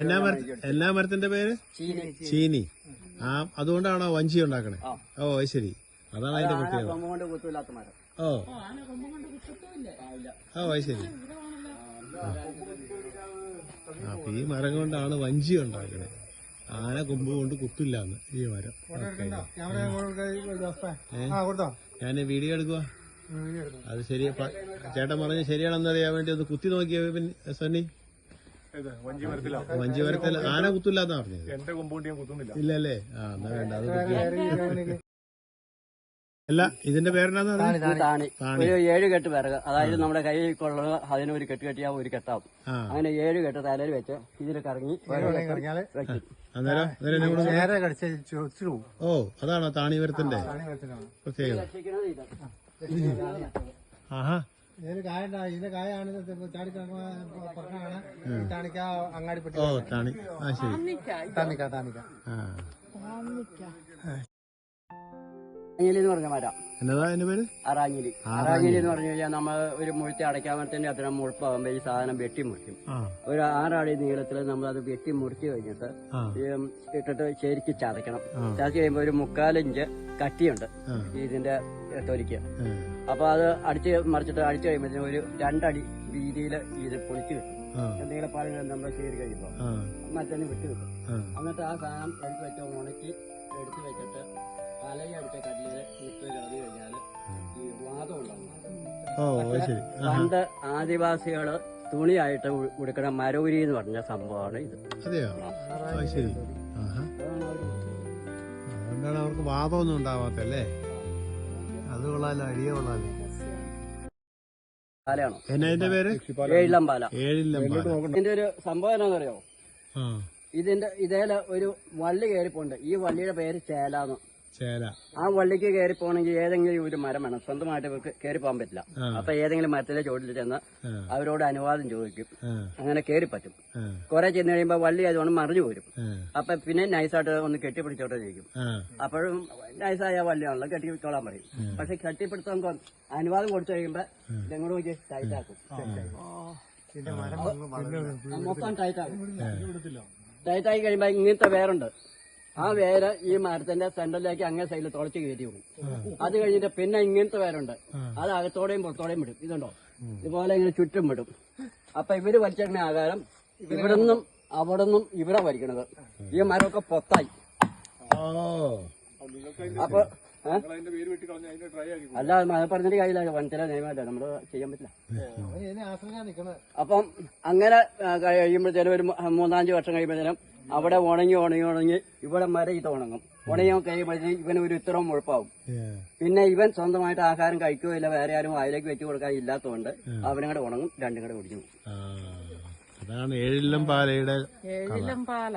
എന്നാ മര എല്ലാ മരത്തിന്റെ പേര്? ചീനി. ആ അതുകൊണ്ടാണോ വഞ്ചി ഉണ്ടാക്കണേ? ഓ ശരി. അതാണ് അതിന്റെ പ്രത്യേകത. ഓ. ഓ ശരി. ആ, അപ്പൊ ഈ മരം കൊണ്ടാണ് വഞ്ചി ഉണ്ടാക്കണേ. ആന കൊമ്പ് കൊണ്ട് കുത്തില്ലാന്ന് ഈ മരം. ഓക്കേ. ആ കൊടുത്തോ. ഞാൻ വീഡിയോ എടുക്കുക അത് ശരി ചേട്ടൻ പറഞ്ഞ ശരിയാണെന്നറിയാൻ വേണ്ടി ഒന്ന് കുത്തി നോക്കിയ പിന്നെ സണ്ണി. ഇത് വഞ്ചി മരത്തിലോ. വഞ്ചി മരത്തിൽ ആന കുത്തില്ലാന്ന് പറഞ്ഞത്. എന്റെ കൊമ്പുകൊണ്ട് ഞാൻ കുത്തുന്നില്ല. ഇല്ലല്ലേ? ആ എന്നാ വേണ്ട അത് കുത്തി. അല്ല ഇതിന്റെ പേരെന്നാന്ന് താണി. ഒരു ഏഴ് കെട്ട് വിറക് അതായത് നമ്മുടെ കയ്യിൽ കൊള്ളുന്ന അതിന് ഒരു കെട്ട് കെട്ടിയാ ഒരു കെട്ടാവും. ആ. അങ്ങനെ ഏഴ് കെട്ട് തലയിൽ വെച്ച് ഇതിൽ കറങ്ങി ഒരു കെട്ട് വെക്കും. അന്നേരം അന്നേരം നിങ്ങൾ നേരെ കടിച്ച് ചോദിച്ചു പോകും. ഓ അതാണോ താണിമരത്തിന്റെ പ്രത്യേകത? രക്ഷിക്കുന്നത് ഇത്. ആഹാ. ഇതിന് കായ ഉണ്ടാവും. ഇതിന്റെ കായാണ് ചാടി പറഞ്ഞാണ് താണിക്ക അങ്ങാടിപ്പെട്ടി ഓ തണി ആ ശരി. താനിക്ക എന്ന് പറഞ്ഞ മരം എന്നതാ എന്റെ പേര്? അറാഞ്ഞിലി. അറാഞ്ഞിലി. എന്ന് പറഞ്ഞു കഴിഞ്ഞാൽ നമ്മൾ ഒരു മുഴുത്തി അടയ്ക്കാൻ വേണ്ടി അത്ര മുഴുപ്പാകുമ്പോൾ ഈ സാധനം വെട്ടി മുറിക്കും. ഒരു ആറാടി നീളത്തിൽ നമ്മൾ അത് വെട്ടി മുറിച്ച് കഴിഞ്ഞിട്ട് ഇട്ടിട്ട് ശരിക്ക് ചതയ്ക്കണം. ചതച്ച് കഴിയുമ്പോൾ ഒരു മുക്കാലിഞ്ച് കട്ടിയുണ്ട് ഇതിന്റെ തൊലിക്ക്. അപ്പൊ അത് അടിച്ച് മറിച്ചിട്ട് അടിച്ചു കഴിയുമ്പോഴത്തേനും ഒരു രണ്ടടി വീതിയിൽ ഇത് പൊളിച്ചു കിട്ടും. എന്തെങ്കിലും പാലിൽ നമ്മൾ കഴിയുമ്പോ മറ്റൊന്ന് വിട്ടു കിട്ടും. ആ. എന്നിട്ട് ആ സാധനം എടുത്ത് വെച്ച് ഉണക്കി എടുത്ത് വെച്ചിട്ട് അലയടിച്ച കല്ലിൽ ഇട്ട് കിടന്നു കഴിഞ്ഞാൽ ഈ വാദം ആ. പണ്ട് ആദിവാസികൾ തുണിയായിട്ട് ഉടുക്കണ മരൂരി എന്ന് പറഞ്ഞ സംഭവമാണ് ഇത്. അതുകൊണ്ടാണ് അവർക്ക് വാദമൊന്നും ഉണ്ടാവാത്തല്ലേ അത് കൊള്ളാലോ അടിയ കൊള്ളാലോ. പാലയാണോ? പേര്? ഏഴിലം പാല ഏഴില്ലം ഇതിന്റെ ഒരു സംഭവം എന്താണെന്നറിയോ ആ. ഇതിന്റെ ഇതേല ഒരു വള്ളി കയറിപ്പോണ്ട്. ഈ വള്ളിയുടെ പേര് ചേലാന്ന്. ചേല. ആ വള്ളിക്ക് കയറി പോകണമെങ്കിൽ ഏതെങ്കിലും ഒരു മരം വേണം. സ്വന്തമായിട്ട് ഇവർക്ക് കയറി പോകാൻ പറ്റില്ല. അപ്പൊ ഏതെങ്കിലും മരത്തിലെ ചോട്ടിൽ ചെന്ന് അവരോട് അനുവാദം ചോദിക്കും. അങ്ങനെ കയറി പറ്റും. കൊറേ ചെന്ന് കഴിയുമ്പോൾ വള്ളി അതുകൊണ്ട് മറിഞ്ഞു പോരും. അപ്പൊ പിന്നെ നൈസായിട്ട് ഒന്ന് കെട്ടിപ്പിടിച്ചോട്ടെ ചോദിക്കും. അപ്പോഴും നൈസായ വള്ളിയാണല്ലോ കെട്ടിപ്പിടിച്ചോളാൻ പറയും. പക്ഷെ കെട്ടിപ്പിടുത്തം അനുവാദം കൊടുത്തു കഴിയുമ്പോ ഇതെങ്ങോട്ട് നോക്കി ടൈറ്റ് ആക്കും. ഇതിന്റെ മരം ആ, മൊത്തം ടൈറ്റാക്കും ടൈറ്റാക്കി ടൈറ്റ് ആയി കഴിയുമ്പോ ഇങ്ങനത്തെ വേരുണ്ട് ആ വേര് ഈ മരത്തിന്റെ സെന്ററിലേക്ക് അങ്ങനെ സൈഡിൽ തുളച്ച് കയറ്റി വിടും. അത് കഴിഞ്ഞിട്ട് പിന്നെ ഇങ്ങനത്തെ വേരുണ്ട്. അത് അകത്തോടെയും പുറത്തോടെയും വിടും. ഇതുണ്ടോ? ഇതുപോലെ ഇങ്ങനെ ചുറ്റും വിടും. അപ്പൊ ഇവർ വലിച്ചെടുക്കുന്ന ആകാരം ഇവിടുന്നും അവിടുന്നും ഇവിടെ വലിക്കണത്. ഈ മരമൊക്കെ പൊത്തായി. അപ്പൊ ഏ? പേര് വെട്ടി കളഞ്ഞ അതിന്റെ ട്രൈ ആക്കി അല്ല പറഞ്ഞിട്ട് കാര്യമില്ല വനത്തിലെ നിയമമല്ല. നമ്മൾ ചെയ്യാൻ പറ്റില്ല. അപ്പം അങ്ങനെ കഴിയുമ്പോഴത്തേനും ഒരു മൂന്നാലഞ്ച് മൂന്നാഞ്ച് വർഷം കഴിയുമ്പോഴത്തേനും അവിടെ ഉണങ്ങി ഉണങ്ങി ഉണങ്ങി ഇവിടെ മര ഇത് ഉണങ്ങും. ഉണങ്ങി കഴിയുമ്പോഴത്തേക്കും ഇവന് ഒരു ഇത്രയും മുഴുപ്പാവും പിന്നെ ഇവൻ സ്വന്തമായിട്ട് ആഹാരം കഴിക്കുകയില്ല വേറെ ആരും വായിലേക്ക് വെച്ചു കൊടുക്കാൻ ഇല്ലാത്തതുകൊണ്ട് അവനും കൂടെ ഉണങ്ങും രണ്ടും കൂടെ കുടിക്കും ആ, അതാണ് ഏഴില്ലം പാലയുടെ ഏഴിലം പാല.